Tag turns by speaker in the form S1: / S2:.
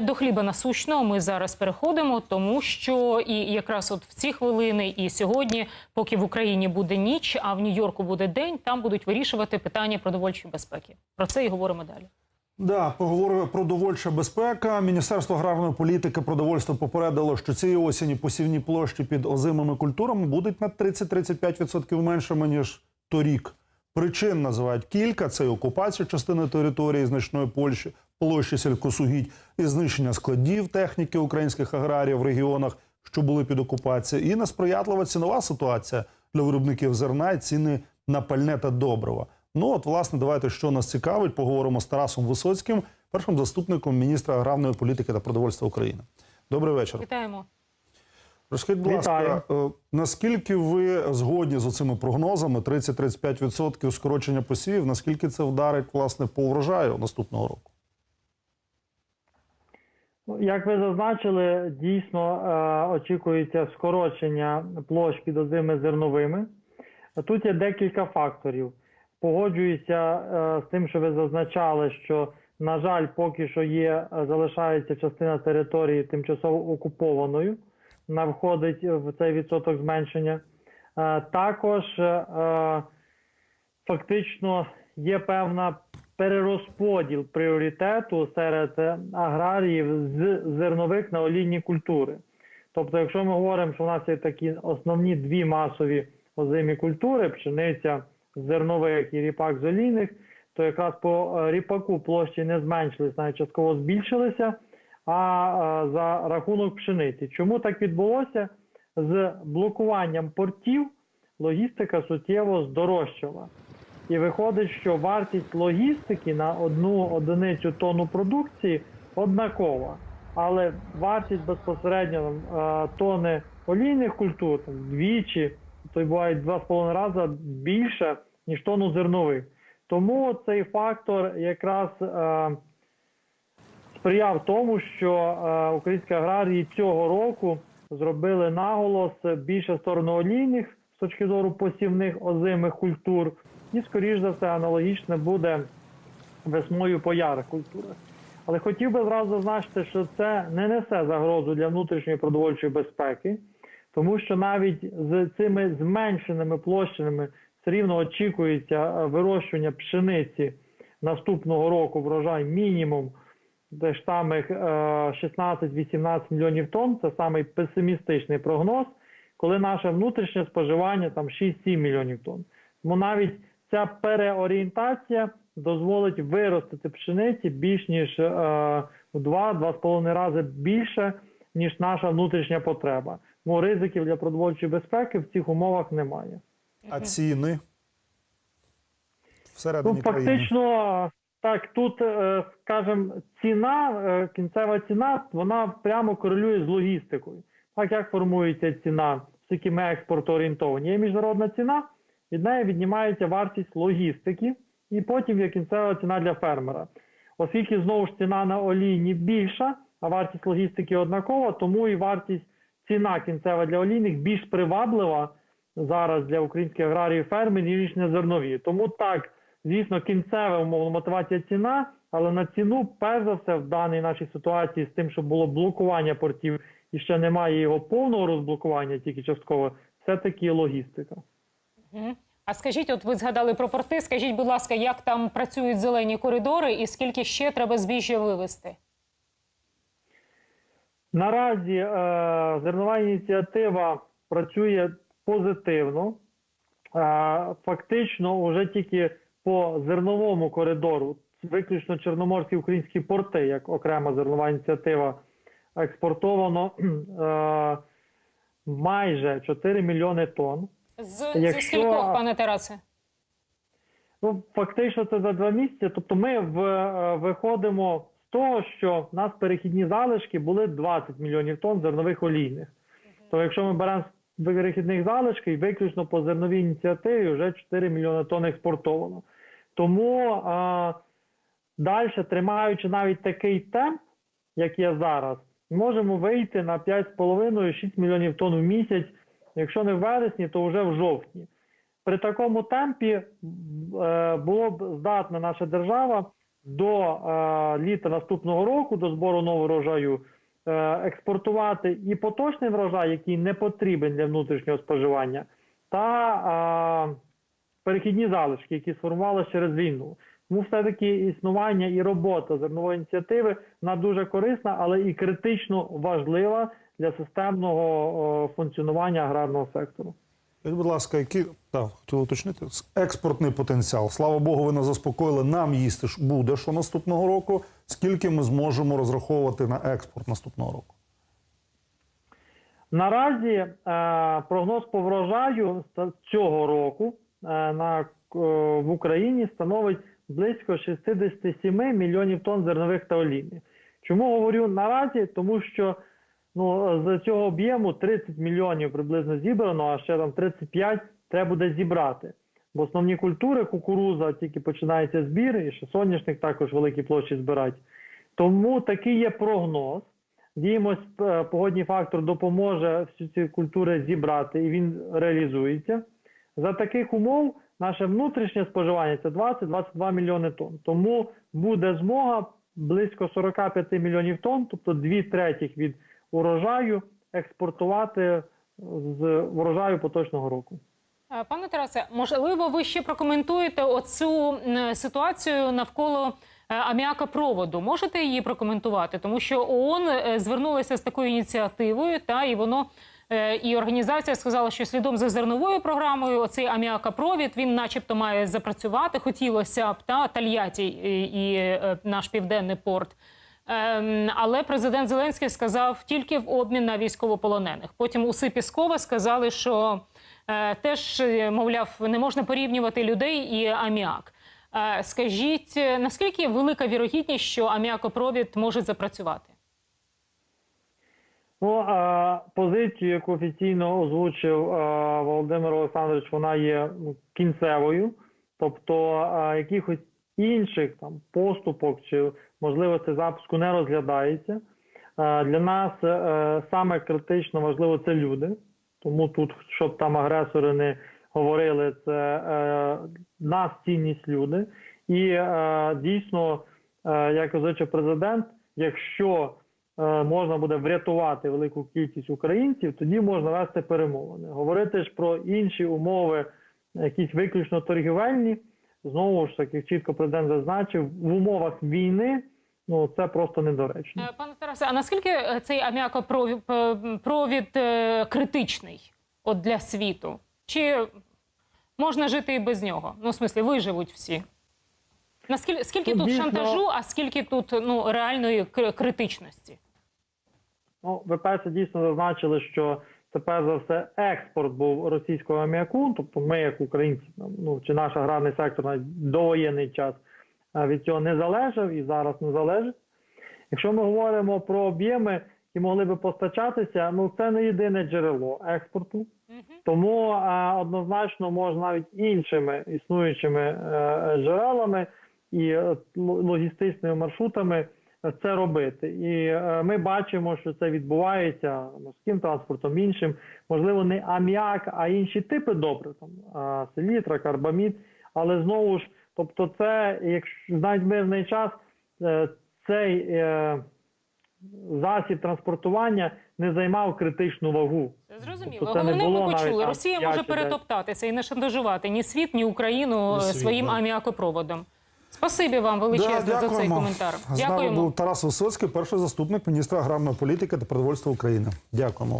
S1: До хліба насущного ми зараз переходимо, тому що і якраз от в ці хвилини, і сьогодні, поки в Україні буде ніч, а в Нью-Йорку буде день, там будуть вирішувати питання продовольчої безпеки. Про це і говоримо далі.
S2: Да, поговоримо про продовольча безпека. Міністерство аграрної політики продовольства попередило, що цієї осені посівні площі під озимими культурами будуть на 30-35% меншими ніж торік. Причин називають кілька: це окупація частини території значної Польщі, площі сількосугідь і знищення складів техніки українських аграріїв в регіонах, що були під окупацією, і несприятлива цінова ситуація для виробників зерна і ціни на пальне та добрива. Ну от, власне, давайте що нас цікавить. Поговоримо з Тарасом Висоцьким, першим заступником міністра аграрної політики та продовольства України. Добрий вечір.
S1: Вітаємо.
S2: Розкажіть, будь ласка, е, наскільки ви згодні з цими прогнозами 30-35% скорочення посівів? Наскільки це вдарить власне по врожаю наступного року?
S3: Ну, Як ви зазначили, дійсно е, очікується скорочення площ під озими зерновими. Тут є декілька факторів. Погоджуюся е, з тим, що ви зазначали, що, на жаль, поки що є, е, залишається частина території тимчасово окупованою, вона входить в цей відсоток зменшення. Також фактично є певна перерозподіл пріоритету серед е, аграріїв з зернових на олійні культури. Тобто, якщо ми говоримо, що в нас є такі основні дві масові озимі культури пшениця з зернових і ріпак з олійних, то якраз по е, ріпаку площі не зменшились, навіть частково збільшилися, а е, за рахунок пшениці. Чому так відбулося? З блокуванням портів логістика суттєво здорожчала. І виходить, що вартість логістики на одну одиницю тонну продукції однакова. Але вартість безпосередньо е, тони олійних культур там, вдвічі, то й буває два з половиною рази більше, ніж тонну зернових. Тому цей фактор якраз е, сприяв тому, що е, українські аграрії цього року зробили наголос більше сторону олійних з точки зору посівних озимих культур, і, скоріш за все, аналогічне буде весною по ярих культурах. Але хотів би зразу зазначити, що це не несе загрозу для внутрішньої продовольчої безпеки, тому що навіть з цими зменшеними площинами все рівно очікується е, вирощування пшениці наступного року врожай мінімум десь е, 16-18 мільйонів тонн. Це самий песимістичний прогноз, коли наше внутрішнє споживання там 6-7 мільйонів тонн. Тому навіть ця переорієнтація дозволить виростити пшениці більш ніж е, в 2-2,5 рази більше, ніж наша внутрішня потреба. Тому ризиків для продовольчої безпеки в цих умовах немає.
S2: А ціни всередині
S3: Ну,
S2: країни?
S3: фактично, так, тут, е, скажімо, ціна, е, кінцева ціна, вона прямо корелює з логістикою. Так як формується ціна, оскільки ми експортоорієнтовані. Є міжнародна ціна, від неї віднімається вартість логістики, і потім є кінцева ціна для фермера. Оскільки знову ж ціна на олійні більша, а вартість логістики однакова, тому і вартість ціна кінцева для олійних більш приваблива зараз для українських аграріїв фермерів, ніж на зернові. Тому так, звісно, кінцева умовно мотивація ціна, але на ціну, перш за все, в даній нашій ситуації з тим, що було блокування портів і ще немає його повного розблокування, тільки частково, все-таки логістика.
S1: А скажіть, от ви згадали про порти. Скажіть, будь ласка, як там працюють зелені коридори, і скільки ще треба збіжжя вивезти?
S3: Наразі е, зернова ініціатива працює позитивно. Е, фактично, вже тільки по зерновому коридору, виключно чорноморські українські порти, як окрема зернова ініціатива, експортовано е, майже 4 мільйони тонн.
S1: З,
S3: Якщо-
S1: зі скількох, пане Тарасе?
S3: Ну, фактично, це за два місяці. Тобто, ми в, е, виходимо з того, що в нас перехідні залишки були 20 мільйонів тонн зернових олійних. То якщо ми беремо перехідних залишків, виключно по зерновій ініціативі вже 4 мільйони тонн експортовано. Тому а, далі, тримаючи навіть такий темп, як є зараз, можемо вийти на 5,5-6 мільйонів тонн в місяць, якщо не в вересні, то вже в жовтні. При такому темпі е, було б здатна наша держава до е, літа наступного року, до збору нового врожаю, е, експортувати і поточний врожай, який не потрібен для внутрішнього споживання, та перехідні залишки, які сформувалися через війну. Тому все-таки існування і робота зернової ініціативи вона дуже корисна, але і критично важлива для системного функціонування аграрного сектору.
S2: Скажіть, будь ласка, які так, хотів уточнити експортний потенціал. Слава Богу, ви нас заспокоїли. Нам їсти ж буде що наступного року. Скільки ми зможемо розраховувати на експорт наступного року?
S3: Наразі е, прогноз по врожаю цього року е, на, е, в Україні становить близько 67 мільйонів тонн зернових та олійних. Чому говорю наразі? Тому що ну, з цього об'єму 30 мільйонів приблизно зібрано, а ще там 35 треба буде зібрати. Бо основні культури кукуруза тільки починається збір, і ще соняшник також великі площі збирають. Тому такий є прогноз. Діємось, е, погодній фактор допоможе всі ці культури зібрати, і він реалізується. За таких умов наше внутрішнє споживання це 20-22 мільйони тонн. Тому буде змога близько 45 мільйонів тонн, тобто дві третіх від урожаю, експортувати з врожаю поточного року.
S1: Пане Тарасе, можливо, ви ще прокоментуєте оцю ситуацію навколо е, аміакопроводу. Можете її прокоментувати? Тому що ООН е, звернулася з такою ініціативою, та і воно е, і організація сказала, що слідом за зерновою програмою оцей аміакопровід він, начебто, має запрацювати. Хотілося б та Тольятті і, і наш південний порт. Ем, Але президент Зеленський сказав тільки в обмін на військовополонених. Потім уси Піскова сказали, що е, теж, е, мовляв, не можна порівнювати людей і аміак. Е, Скажіть, наскільки велика вірогідність, що аміакопровід може запрацювати?
S3: Ну, позицію, яку офіційно озвучив Володимир Олександрович, вона є ну, кінцевою. Тобто якихось інших там поступок чи можливостей запуску не розглядається. Для нас е, саме критично важливо це люди. Тому тут, щоб там агресори не говорили, це е, нас цінність люди. І е, дійсно, як озвучив президент, якщо можна буде врятувати велику кількість українців, тоді можна вести перемовини. Говорити ж про інші умови, якісь виключно торгівельні, знову ж таки, чітко президент зазначив, в умовах війни ну це просто недоречно.
S1: Е, Пане Тарасе, а наскільки е, цей аміакопровід провід, е, критичний от для світу? Чи можна жити і без нього? Ну, в смислі, виживуть всі? Наскільки скільки тут
S3: дійсно.
S1: шантажу, а скільки тут ну реальної критичності?
S3: Ну, ви перше дійсно зазначили, що це перш за все експорт був російського аміаку. Тобто, ми, як українці, ну чи наш аграрний сектор навіть довоєнний час е, від цього не залежав і зараз не залежить. Якщо ми говоримо про об'єми, які могли би постачатися, ну це не єдине джерело експорту. Тому е, однозначно можна навіть іншими існуючими е, джерелами і логістичними маршрутами це робити. І е, ми бачимо, що це відбувається морським транспортом, іншим, можливо, не аміак, а інші типи добрив, там селітра, карбамід. Але знову ж, тобто, це, якщо навіть мирний час, е, цей е, засіб транспортування не займав критичну вагу.
S1: Це зрозуміло.
S3: Тобто це не
S1: Головне,
S3: було
S1: ми почули. Росія може перетоптатися і не шантажувати ні світ, ні Україну
S2: Ні світ,
S1: своїм
S2: да.
S1: аміакопроводом. Спасибі вам величезне за цей коментар.
S2: З нами був Тарас Висоцький, перший заступник міністра аграрної політики та продовольства України. Дякуємо вам.